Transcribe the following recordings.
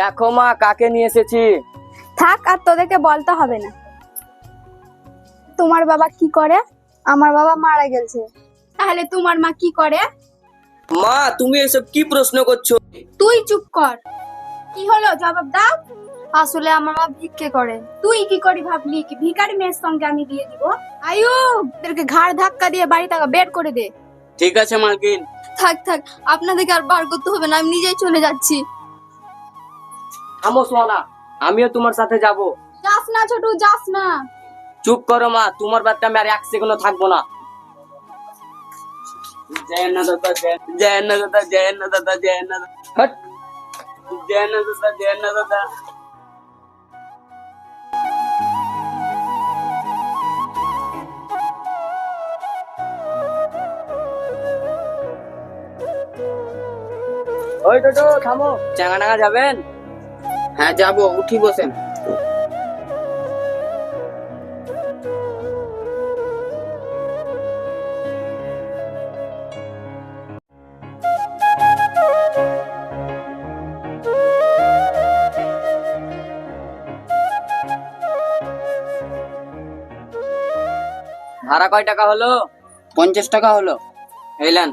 দেখো মা কাকে নিয়ে এসেছি? থাক আর তোদেরকে বলতে হবে না। তোমার বাবা কি করে? আমার বাবা মারা গেছে। তাহলে তোমার মা কি করে? মা তুমি এসব কি প্রশ্ন করছ? তুই চুপ কর। কি হলো? জবাব দাও। আসলে আমার মা ভিক্ষে করে। তুই কি করি ভাবলি? কি ভিখারি মেয়ের সঙ্গে আমি বিয়ে দিব? আয়ু ওদেরকে ঘাড় ধাক্কা দিয়ে বাড়ি থেকে বের করে দে। ঠিক আছে মালকিন থাক থাক আপনাদেরকে আর বার করতে হবে না আমি নিজেই চলে যাচ্ছি। থামো সোনা আমিও তোমার সাথে যাব। যাস না ছোটু যাস না। চুপ করো মা তোমার বাচ্চা আমি আর এক সেকেন্ডও থাকব না। জয় না দাদা জয় না দাদা জয় না দাদা জয় না দাদা হট। জয় না দাদা জয় না দাদা। ওই টোটো থামো। চাঙ্গানাঙ্গা যাবেন? হ্যাঁ যাব উঠি বসেন ভাড়া কয় টাকা হলো? পঞ্চাশ টাকা হলো। এলেন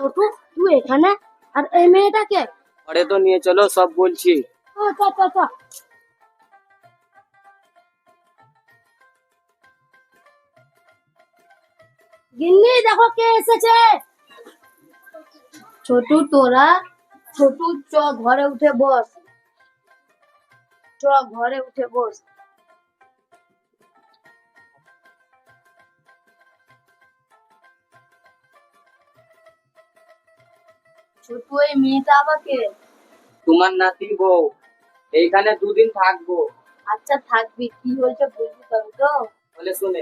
ছোটু তুই এখানে? আর এই মেয়েটাকে? ঘরে তো নিয়ে চলো সব বলছি। গিন্নি দেখো কে এসেছে। ছোটু তোরা? ছোটু চ ঘরে উঠে বস। চ ঘরে উঠে বস। ছোটু এই মেয়েটা আমাকে? তোমার নাতি বউ এইখানে দুদিন থাকব। আচ্ছা থাকবি। কি হয়েছে বুঝবি তবে তো? বলে শুনে।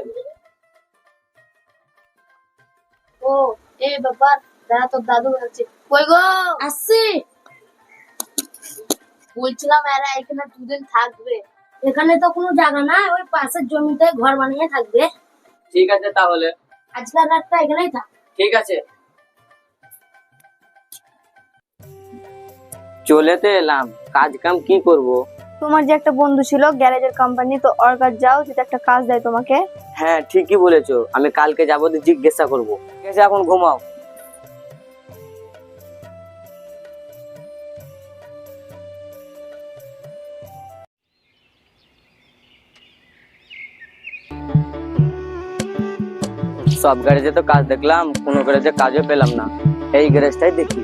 ও এই ব্যাপার দাদা তোর দাদু হচ্ছে কই গো? আসছি। বলছিলাম এরা এখানে দুদিন থাকবে। এখানে তো কোনো জায়গা না ওই পাশের জমিতে ঘর বানিয়ে থাকবে। ঠিক আছে তাহলে। আজকাল রাতটা এখানেই থাক। ঠিক আছে। চলেতে এলাম। কাজ কাম কি করব? তোমার যে একটা বন্ধু ছিল গ্যারেজের কোম্পানি তো ওর কাছে যাও যদি একটা কাজ দেয় তোমাকে। হ্যাঁ ঠিকই বলেছ। আমি কালকে যাব দিয়ে জিজ্ঞাসা করব। ঠিক আছে এখন ঘুমাও। সব গ্যারেজে তো কাজ দেখলাম কোনো গ্যারেজে কাজও পেলাম না। এই গ্যারেজটাই দেখি।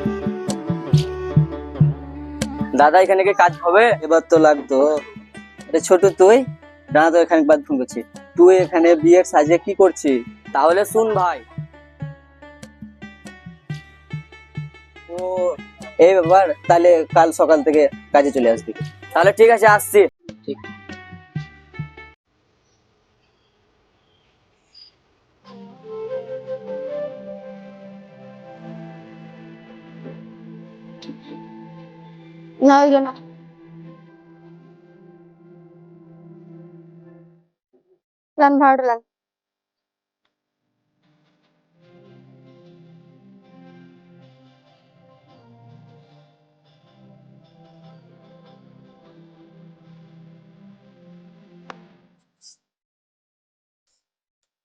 দাদা এখানে কি কাজ হবে। এবার তো লাগতো। এটা ছোট তুই, দাদা তো এখানে বাদ ফোন করছি। তুই এখানে বিয়ের সাজে কি করছিস? তাহলে শুন ভাই। ও এই ব্যাপার, তাহলে কাল সকাল থেকে কাজে চলে আসবি। তাহলে ঠিক আছে, আসছি। ঠিক। না হইল না।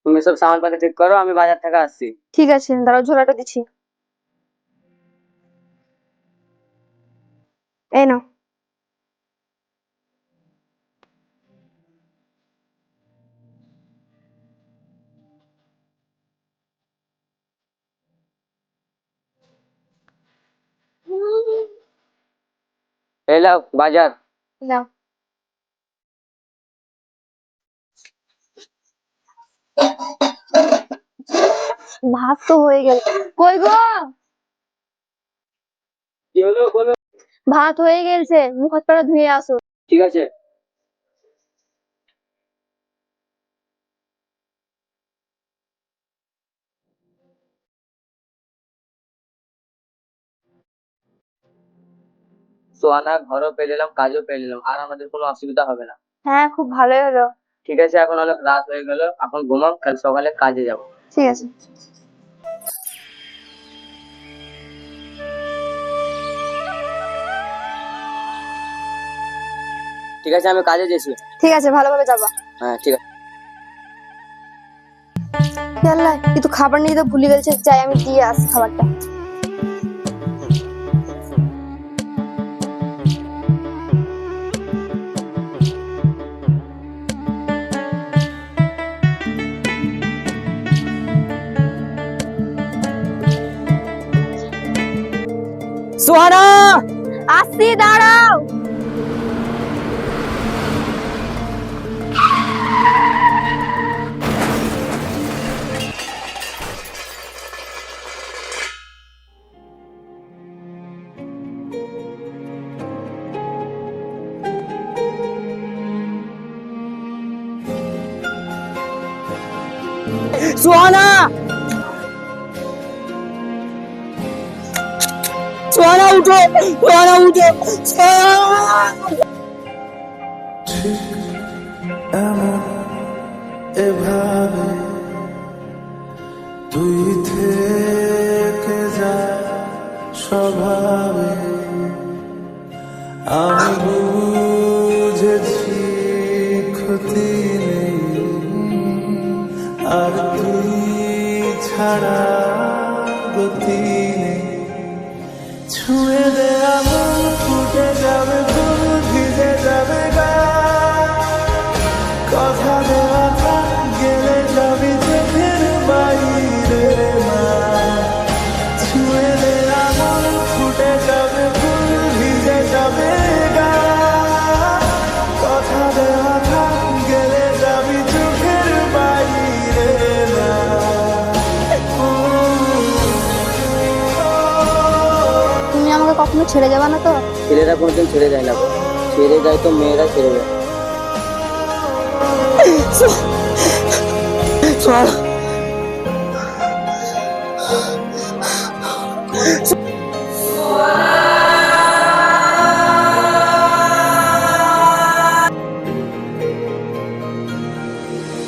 তুমি সব সামান পাতি ঠিক করো আমি বাজার থেকে আসছি। ঠিক আছে দাঁড়াও ঝোলাটা দিচ্ছি। এই লাও বাজার। নাও। ভাত তো হয়ে গেল। কই গো? কি হলো বলো। ভাত হয়ে গেছে মুখ হাত পা ধুয়ে আসো। ঠিক আছে। সোয়ানা ঘরও পেয়ে নিলাম কাজও পেয়ে নিলাম আর আমাদের কোনো অসুবিধা হবে না। হ্যাঁ খুব ভালোই হলো। ঠিক আছে এখন অনেক রাত হয়ে গেল এখন ঘুমাও কাল সকালে কাজে যাব। ঠিক আছে। ঠিক আছে আমি কাজে যেছি। ঠিক আছে ভালোভাবে যাবা। হ্যাঁ ঠিক আছে। আল্লাহ কিন্তু খাবার নিয়ে তো ভুলে গেছে যাই আমি দিয়ে আসি খাবারটা। সোহানা আসছি দাঁড়াও সোহানা সোহানা উঠো সোহানা উঠো এভাবে তুই থেকে যা স্বভাবে। আমি বুঝেছি ক্ষতি নেই, আর তুই ছাড়া গতি ছুঁয়ে দে আমার ফুটে যাবে ফুল ভিজে যাবে গা। কখনো ছেড়ে যাবা না তো? ছেলেরা কোনোদিন ছেড়ে যায় না ছেড়ে যায় তো মেয়েরা ছেড়ে যায়।